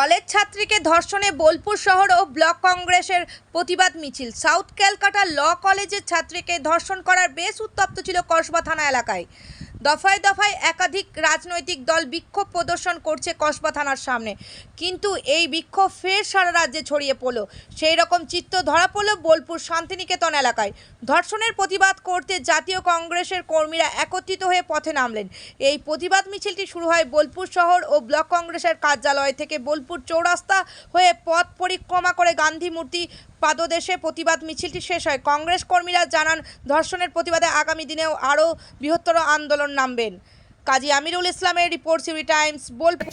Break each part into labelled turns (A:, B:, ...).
A: College ছাত্রীকে ধর্ষণে বোলপুর শহর ও block কংগ্রেসের প্রতিবাদ মিছিল। সাউথ ক্যালকাটা ল কলেজের ছাত্রীকে ধর্ষণ করার বেশ উত্তপ্ত ছিল কসবা থানা এলাকায়। দফায় দফায় একাধিক রাজনৈতিক দল বিক্ষোভ প্রদর্শন করছে কসবা থানার সামনে। কিন্তু এই বিক্ষোভ ফের সারা রাজ্যে ছড়িয়ে পড়ল। সেই রকম চিত্র ধরা পড়ল বোলপুর শান্তিনিকেতন এলাকায়। ধর্ষণের প্রতিবাদ করতে জাতীয় কংগ্রেসের কর্মীরা একত্রিত হয়ে পথে নামলেন। এই প্রতিবাদ মিছিলটি শুরু হয় বোলপুর শহর ও ব্লক কংগ্রেসের কার্যালয় থেকে। বোলপুর চৌরাস্তা হয়ে পথ পরিক্রমা করে গান্ধী মূর্তি পাদদেশে প্রতিবাদ মিছিলটি শেষ হয়। কংগ্রেস কর্মীরা জানান, ধর্ষণের প্রতিবাদে আগামী দিনেও আরও বৃহত্তর আন্দোলন নামবেন। কাজী আমিরুল ইসলামের রিপোর্ট সিভি টাইমস বোলপুর।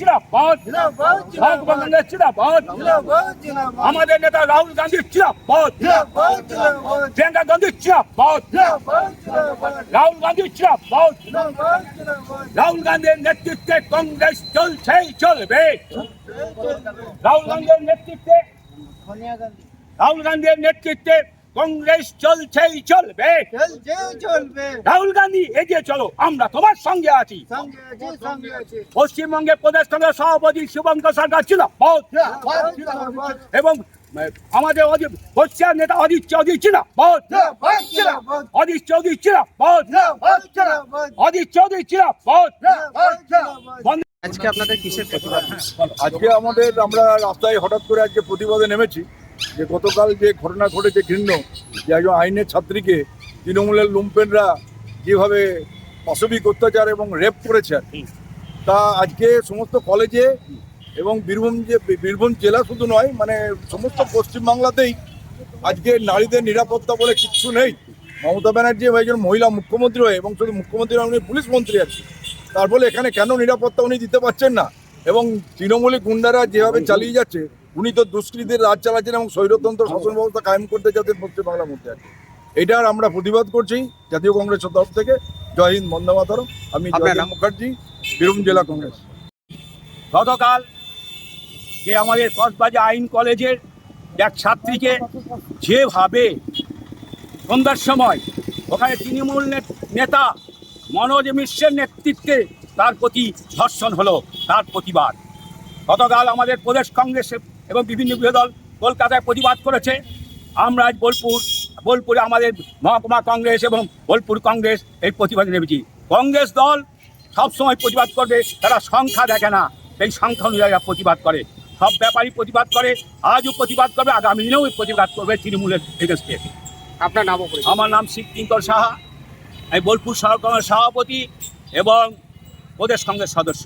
B: আমাদের নেতা রাহুল গান্ধী জিন্দাবাদ, প্রিয়াঙ্কা গান্ধী রাহুল গান্ধী জিন্দাবাদ। রাহুল গান্ধীর নেতৃত্বে কংগ্রেস চলছেই চলবে। রাহুল গান্ধীর নেতৃত্বে রাহুল গান্ধীর নেতৃত্বে কংগ্রেস চলছেই চলবে। রাহুল গান্ধী এগিয়ে চলো আমরা তোমার সঙ্গে আছি।
C: সঙ্গে সঙ্গে
B: পশ্চিমবঙ্গে প্রদেশ কংগ্রেস সভাপতি শুভঙ্কর সরকার জিন্দাবাদ, এবং আমাদের অজিত বর্ষিয়ার নেতা অজিত চৌধুরী জিন্দাবাদ, অজিত চৌধুরী জিন্দাবাদ, অজিত চৌধুরী জিন্দাবাদ।
D: আজকে আপনাদের কিসের প্রতিবাদ?
E: আজকে আমাদের আমরা রাস্তায় হঠাৎ করে আজকে প্রতিবাদে নেমেছি। যে গতকাল যে ঘটনা ঘটেছে ঘৃণ্য, যে একজন আইনের ছাত্রীকে তৃণমূলের লুম্পেনরা যেভাবে পাশবিক অত্যাচার এবং রেপ করেছে আর কি। তা আজকে সমস্ত কলেজে এবং বীরভূম যে, বীরভূম জেলা শুধু নয় মানে সমস্ত পশ্চিমবাংলাতেই আজকে নারীদের নিরাপত্তা বলে কিচ্ছু নেই। মমতা ব্যানার্জি একজন মহিলা মুখ্যমন্ত্রী হয়ে এবং শুধু মুখ্যমন্ত্রী উনি পুলিশ মন্ত্রী আছে তার এখানে কেন নিরাপত্তা উনি দিতে পারছেন না? এবং তৃণমূলী গুন্ডারা যেভাবে চালিয়ে যাচ্ছে উনি তো দুষ্কৃতীর রাজ চালাচ্ছেন এবং স্বৈরতন্ত্র শাসন ব্যবস্থা কায়েম করতে যাচ্ছেন পশ্চিমবাংলার মধ্যে আর কি। এটার আমরা প্রতিবাদ করছি জাতীয় কংগ্রেসের তরফ থেকে। জয় হিন্দ বন্দে মাতরম। আমি
D: আপনার
E: জয় মুখার্জি বীরভূম জেলা কংগ্রেস।
B: গতকাল যে আমাদের কসবাজা আইন কলেজের এক ছাত্রীকে যেভাবে সন্ধ্যার সময় ওখানে তৃণমূল নেতা মনোজ মিশ্রের নেতৃত্বে তার প্রতি ধর্ষণ হলো তার প্রতিবাদ। গতকাল আমাদের প্রদেশ কংগ্রেস এবং বিভিন্ন বিরোধী দল কলকাতায় প্রতিবাদ করেছে। আমরা আজ বোলপুর বোলপুরে আমাদের মহকুমা কংগ্রেস এবং বোলপুর কংগ্রেস এই প্রতিবাদে নেমেছি। কংগ্রেস দল সবসময় প্রতিবাদ করবে তারা সংখ্যা দেখে না। এই সংখ্যা অনুযায়ী প্রতিবাদ করে। সব ব্যাপারই প্রতিবাদ করে। আজও প্রতিবাদ করবে আগামী দিনেও প্রতিবাদ করবে তৃণমূলের এগেস্টে
D: আপনার নামও পরিচয়
B: আমার নাম শিবকিঙ্কর সাহা। আমি বোলপুর সহকর্মের সভাপতি এবং প্রদেশ কংগ্রেস সদস্য।